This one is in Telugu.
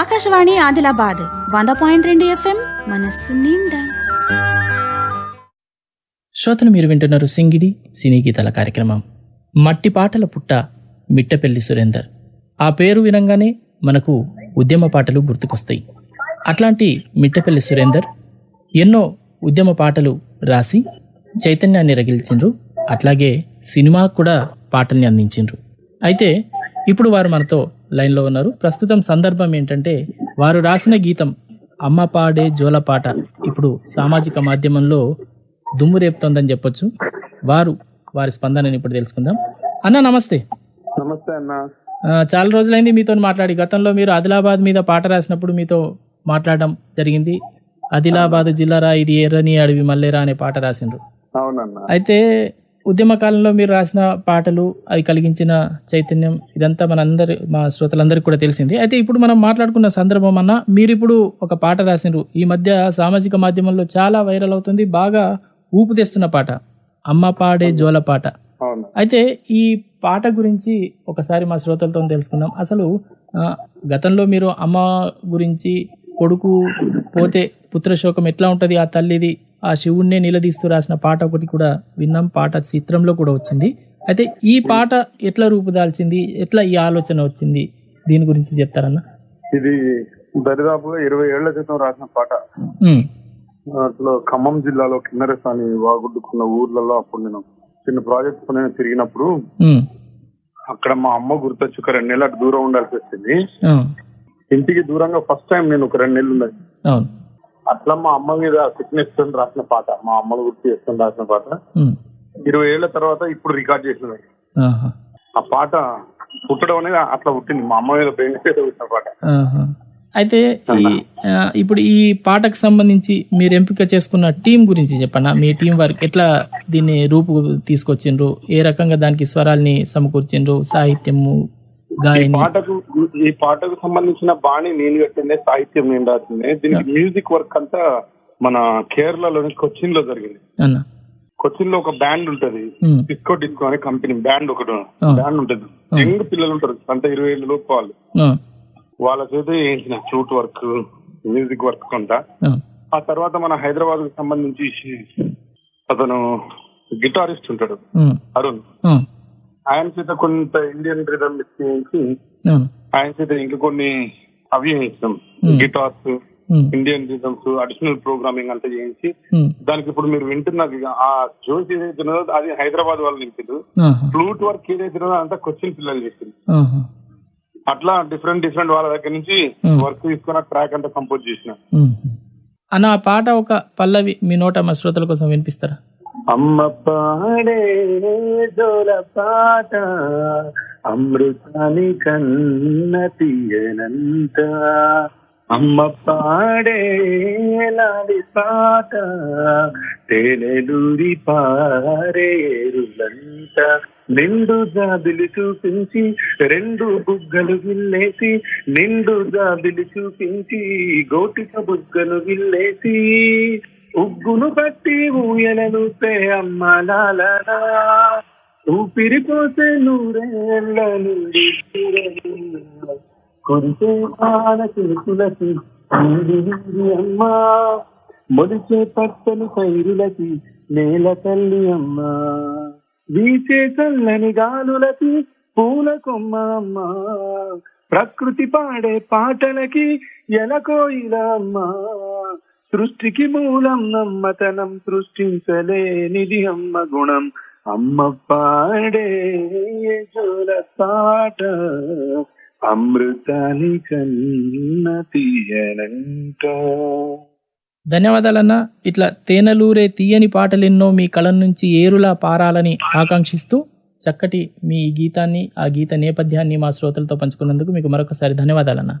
ఆకాశవాణి ఆదిలాబాద్ వంద పాయింట్ రెండు ఎఫ్ఎం మనస్సు నిండా. శ్రోతలు మీరు వింటున్నారు సింగిడి సినీ గీతాల కార్యక్రమం. మట్టి పాటల పుట్ట మిట్టపల్లి సురేందర్. ఆ పేరు వినంగానే మనకు ఉద్యమ పాటలు గుర్తుకొస్తాయి. అట్లాంటి మిట్టపల్లి సురేందర్ ఎన్నో ఉద్యమ పాటలు రాసి చైతన్యాన్ని రగిల్చిండ్రు. అట్లాగే సినిమా కూడా పాటల్ని అందించిండ్రు. అయితే ఇప్పుడు వారు మనతో లైన్లో ఉన్నారు. ప్రస్తుతం సందర్భం ఏంటంటే వారు రాసిన గీతం అమ్మ పాడే జోల పాట ఇప్పుడు సామాజిక మాధ్యమంలో దుమ్ము రేపుతోందని చెప్పొచ్చు. వారు వారి స్పందనని ఇప్పుడు తెలుసుకుందాం. అన్న నమస్తే. నమస్తే అన్న. చాలా రోజులైంది మీతో మాట్లాడి. గతంలో మీరు ఆదిలాబాద్ మీద పాట రాసినప్పుడు మీతో మాట్లాడడం జరిగింది. ఆదిలాబాద్ జిల్లారా ఇది ఎర్రని అడవి మల్లేరా అనే పాట రాసిండ్రు. అవునన్న. అయితే ఉద్యమ కాలంలో మీరు రాసిన పాటలు అవి కలిగించిన చైతన్యం ఇదంతా మనందరి మా శ్రోతలందరికీ కూడా తెలిసింది. అయితే ఇప్పుడు మనం మాట్లాడుకున్న సందర్భం అన్న మీరు ఇప్పుడు ఒక పాట రాసిండ్రు ఈ మధ్య సామాజిక మాధ్యమంలో చాలా వైరల్ అవుతుంది. బాగా ఊపు తెస్తున్న పాట. అమ్మ పాడే జోల పాట. అయితే ఈ పాట గురించి ఒకసారి మా శ్రోతలతో తెలుసుకుందాం. అసలు గతంలో మీరు అమ్మ గురించి కొడుకు పోతే పుత్రశోకం ఎట్లా ఉంటుంది? ఆ తల్లిది ఆ శివుణ్ణే నిలదీస్తూ రాసిన పాట ఒకటి కూడా విన్నాం. పాట చిత్రంలో కూడా వచ్చింది. అయితే ఈ పాట ఎట్లా రూపుదాల్చింది? ఎట్లా ఈ ఆలోచన వచ్చింది? దీని గురించి చెప్తారన్న. ఇది దరిదాపుగా ఇరవై ఏళ్ళ క్రితం రాసిన పాట. అసలు ఖమ్మం జిల్లాలో కిన్నెరసాని వాగుడ్డుకున్న ఊర్లలో అప్పుడు నేను చిన్న ప్రాజెక్ట్ నేను తిరిగినప్పుడు అక్కడ మా అమ్మ గుర్తొచ్చి ఒక రెండు నెలలు దూరం ఉండాల్సి వచ్చింది. ఇంటికి దూరంగా ఫస్ట్ టైం నేను ఒక రెండు నెలలు ఉన్నది అట్లా మా అమ్మ మీద సిక్నెస్ రాసిన పాట. మా అమ్మను గుర్తు చేసుకొని రాసిన పాట. ఇరవై ఏళ్ళ తర్వాత ఇప్పుడు రికార్డ్ చేసిన ఆ పాట పుట్టడం అనేది అట్లా పుట్టింది. మా అమ్మ మీద బ్రెయిన్ పుట్టిన పాట. అయితే ఇప్పుడు ఈ పాటకు సంబంధించి మీరు ఎంపిక చేసుకున్న టీం గురించి చెప్పండి మీ టీం వర్క్ ఎట్లా దీన్ని రూపు తీసుకొచ్చిండ్రు? ఏ రకంగా దానికి స్వరాల్ని సమకూర్చిండ్రు? సాహిత్యము ఈ పాటకు ఈ పాటకు సంబంధించిన బాణి నేను కట్టిందే సాహిత్యం నేను రాసిందే. దీనికి మ్యూజిక్ వర్క్ అంతా మన కేరళలోని కొచ్చిన్లో జరిగింది. కొచ్చిన్లో ఒక బ్యాండ్ ఉంటది. డిస్కో డిస్కో అనే కంపెనీ బ్యాండ్ ఒకటి. బ్యాండ్ ఉంటది. యంగ్ పిల్లలు ఉంటారు. అంత ఇరవై ఏళ్ళ లోపు వాళ్ళు. వాళ్ళ చేత చేయించిన ఫ్లూట్ వర్క్ మ్యూజిక్ వర్క్ కొంత ఆ, తర్వాత మన హైదరాబాద్కు సంబంధించి అతను గిటారిస్ట్ ఉంటాడు. అరుణ్. ఆయన చేత కొంత ఇండియన్ రిథమ్ చేయించి ఆయన చేత ఇంకా కొన్ని అవి. Guitars Indian rhythms additional programming అంతా చేయించి దానికి ఇప్పుడు మీరు వింటున్నారు ఆ జోష్ ఏదైతే ఉన్నదో అది హైదరాబాద్ వాళ్ళు నింపారు ఆహా, ఫ్లూట్ వర్క్ ఏదైతే ఉన్నదో అంతా కొచ్చిన్ పిల్లలు చేసింది అట్లా డిఫరెంట్ డిఫరెంట్ వాళ్ళ దగ్గర నుంచి. వర్క్ తీసుకున్న ట్రాక్ అంతా కంపోజ్ చేసిన. అన్న ఆ పాట ఒక పల్లవి మీ నోట మా శ్రోతల కోసం వినిపిస్తారా? అమ్మ పాడే జోల పాట అమృతాని కన్న తీయనంత. అమ్మ పాడే లాలి పాట తేనెలూరి పారేరులంత నిండు జాబిలు చూపించి రెండు బుగ్గలు విల్లేసి నిండు జాబిలు చూపించి గోటిక బుగ్గలు విల్లేసి ఉగ్గును బట్టి ఊయలను అమ్మ లాలనా. ఊపిరి పోసే నూరేళ్ళ నుండి కురిసే ఆన చిలుకులకి నీది మొలిచే పచ్చని పైరులకి నేల తల్లి అమ్మ. వీచే చల్లని గాలులకి పూల కొమ్మ అమ్మ. ప్రకృతి పాడే పాటలకి ఎలకోయిలమ్మ సృష్టికి మూలం నమ్మతనం సృష్టించలేనిది అమ్మ గుణం. అమ్మ పాడే జోల పాట? అమృతాని కన్న తీయనంట. ధన్యవాదాలన్న. ఇట్లా తేనెలూరే తీయని పాటలెన్నో మీ కళ నుంచి ఏరులా పారాలని ఆకాంక్షిస్తూ చక్కటి మీ గీతాన్ని ఆ గీత నేపథ్యాన్ని మా శ్రోతలతో పంచుకున్నందుకు మీకు మరొకసారి ధన్యవాదాలన్నా.